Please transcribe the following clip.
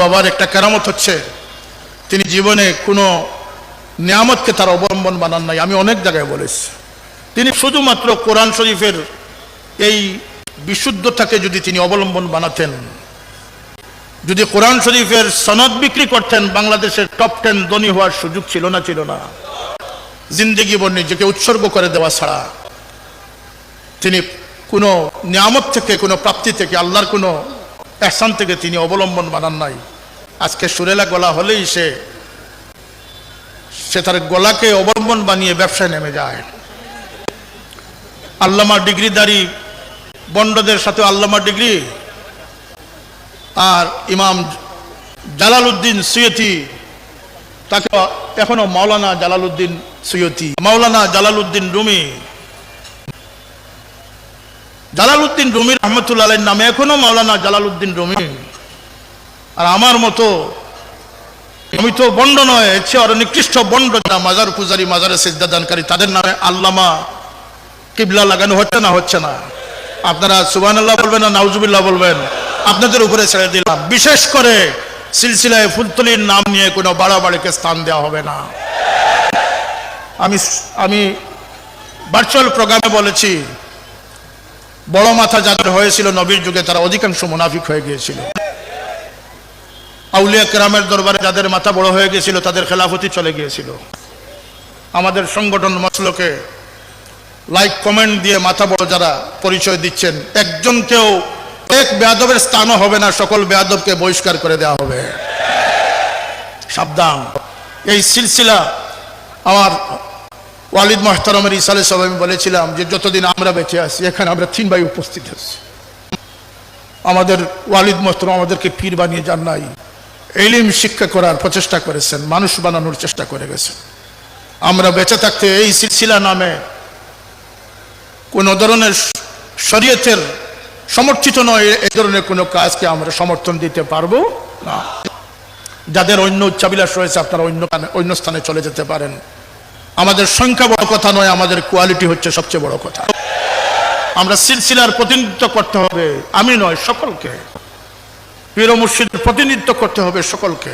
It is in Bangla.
বাবার একটা কেরামত হচ্ছে। তিনি জীবনে কোনো নিয়ামতকে তার অবলম্বন বানান নাই। আমি অনেক জায়গায় বলেছি। তিনি শুধুমাত্র কোরআন শরীফের এই বিশুদ্ধতাকে যদি তিনি অবলম্বন বানাতেন, যদি কোরআন শরীফের সনদ বিক্রি করতেন, বাংলাদেশের টপ টেন ধনী হওয়ার সুযোগ ছিল না ছিল না। জিন্দগি বর নিজেকে উৎসর্গ করে দেওয়া ছাড়া। তিনি কোনো নিয়ামত থেকে, কোনো প্রাপ্তি থেকে, আল্লাহর কোনো এহসান থেকে তিনি অবলম্বন বানান নাই। আজকে সুরেলা গলা হলেই সে সে তার গলাকে অবলম্বন বানিয়ে ব্যবসায় নেমে যায়। আল্লামা ডিগ্রিদারি বন্ডদের সাথে আল্লামা ডিগ্রি আর ইমাম জালাল উদ্দিন সৈয়তি তাকে এখনও মাওলানা জালাল উদ্দিন সৈয়তি মাওলানা জালাল উদ্দিন রুমি জালাল উদ্দিন রুমি রহমতুল্লাহ নামে এখনও মাওলানা জালাল উদ্দিন রুমি। আর আমার মতো, আমি তো বন্ড নয় চেয়ে আরও নিকৃষ্ট বন্ড যারা মাজার পূজারি, মাজারে সিদ্ধা দানকারী, তাদের নামে আল্লামা কিবলা লাগানো হচ্ছে না হচ্ছে না। আপনারা সুবান আল্লাহ বলবেন না নাউজুবিল্লাহ বলবেন। আপনাদের উপরে ছেড়ে দিলাম। বিশেষ করে সিলসিলায় ফুলতলির নাম নিয়ে কোনো বাড়াবাড়িকে স্থান দেওয়া হবে না। আমি আমি ভার্চুয়াল প্রোগ্রামে বলেছি, বড় মাথা যাদের হয়েছিল নবীর যুগে, তারা অধিকাংশ মুনাফিক হয়ে গিয়েছিল। আউলিয়া কেরামের দরবারে যাদের মাথা বড় হয়ে গিয়েছিল তাদের খেলাফতি চলে গিয়েছিল। আমাদের সংগঠন মসলকে লাইক কমেন্ট দিয়ে মাথা বড় যারা পরিচয় দিচ্ছেন একজনকেও এক বেয়াদবের স্থানও হবে না, সকল বেয়াদবকে বহিষ্কার করে দেওয়া হবে। সাবধান। এই সিলসিলা আমার ওয়ালিদ মাহতারমের ইসালে সব আমি বলেছিলাম যে যতদিন আমরা বেঁচে আছি, এখানে আমরা তিন ভাই উপস্থিত আছি। আমাদের ওয়ালিদ মোহতরম আমাদেরকে পীর বানিয়ে যান নাই। এলিম শিক্ষা করার প্রচেষ্টা করেছেন, মানুষ বানানোর চেষ্টা করে গেছেন। আমরা বেঁচে থাকতে এই সিলসিলা নামে কোন ধরনের শরীয়তের সমর্থিত নয় এই ধরনের কোনো কাজকে আমরা সমর্থন দিতে পারব না। যাদের অন্য উচ্চাবিলাস রয়েছে, আপনারা অন্য অন্য স্থানে চলে যেতে পারেন। আমাদের সংখ্যা বড় কথা নয়, আমাদের কোয়ালিটি হচ্ছে সবচেয়ে বড় কথা। আমরা সিলসিলার প্রতিনিধিত্ব করতে হবে, আমি নয়, সকলকে। পীর মুর্শিদের প্রতিনিধিত্ব করতে হবে সকলকে।